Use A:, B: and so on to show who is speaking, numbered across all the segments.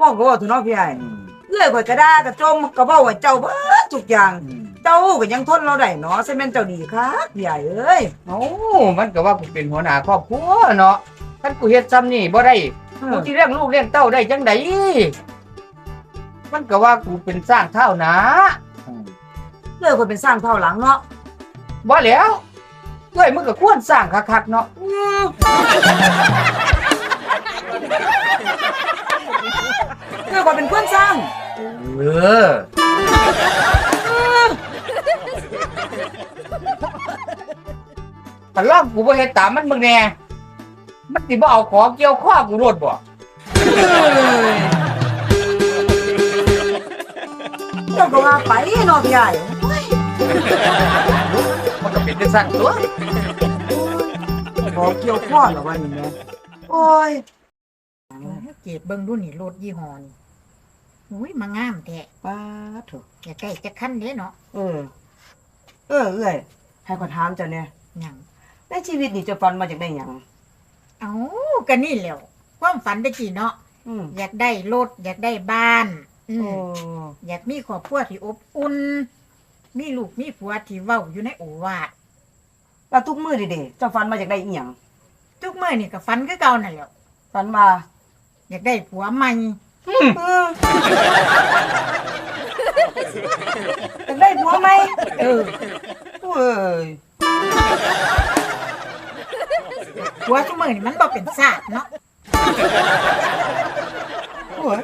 A: พ่อก็บอกถึงเนาะพี่ใหญ่เอื้อยข่อยกระด้ากระจมก็บอกว่าเจ้าเบิดทุกอย่าง เจ้าก็ยังทนเราได้เนาะใช่แม่นเจ้าดีคักพี่ใหญ่เอ้ย
B: เอ้ามันก็ว่ากูเป็นหัวหน้าครอบครัวเนาะคันกูเฮ็ดซ้ำนี่บ่ได้
A: เอ
B: กู
A: อ
B: สิเลี้ยงลูกเลี้ยงเต้าได้จังไดมันก็ว่ากูเป็นสร้างเท่านะ
A: เอื้อยข่อยเป็นสร้างเท่าหลังเนาะ
B: บ่แล้วเอ้ยมึงก็ควรสร้างคักๆเนาะ
A: อืมเอื้อยข่อยเป็นคนสร้าง
B: เออแต่ลองกูบ่เฮ็ดตามมันมึงแน่มันสิบ่เอาของเกี่ยวข้อกูโลดบ่
A: เจ้าก็ว่าไปเนาะพี่ใหญ่
B: มันก็เป็นจังซั่นตัว
A: ขอเกี่ยวข้อเหรอวะนี่แม่โอ้ย
C: เจ็บเบิ่งดูนี่รถยี่ห้อนี่ อุ้ยมางามแท้
A: ป้าดเถอะ
C: อย่าใกล้จะคันเด้เนาะ
A: เออ เออเอ้ยให้ขอยถามเจ้าเนี่ย
C: หยัง
A: ในชีวิตนี่เจะฟันมาจากได้หยัง
C: เอ้าก็นี่แหล้วความฝันตะกี้เนาะ
A: อืม
C: อยากได้รถอยากได้บ้าน อื
A: โอ้
C: มอยากมีครอบครัวที่อบอุ่นมีลูกมีผัวที่เว้าอยู่ในโอวาท
A: แล้วทุกมื้อดิเด้เจ้าฟันมาจากได้อีหยัง
C: ทุกมื้อนี่ก็ฝันคือเก่านั่นแหล้ว
A: ฟันมา
C: อยากได้ผัวใหม่
A: อืมอ ยากได้ผัวไหม
C: เออ
A: เว้ย
C: ผัวทุกมือนี่มันบ่เป็นซาดเนาะ
A: โอ้ย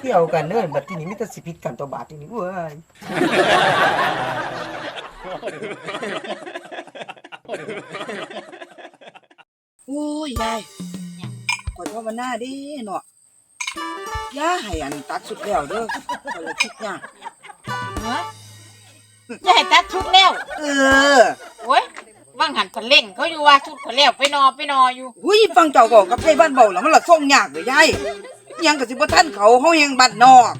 A: เกี่ยวกันเด้อบัดทีนี้มีแต่สิผิดกันตัวบาดทีนี้เว้ยโอ้ยยายขอยภาวนาดิเนาะ ย่าให้อันตัดสุดแล้วเด้อข้อยเลยคิดยาก
D: ฮะจะให้ตัดชุดแล้ว
A: เออ
D: โอ้ยว่างหันคนเล่งเขาอยู่ว่าชุดคนแล้วไปนอนไปนอนอยู่
A: หุยฟังเจ้าบอกกับไทบ้านเบาแล้วมันละส่งยากเลยยายอิหยังก็สิบ่ทันเขาเฮายังบ้านนอก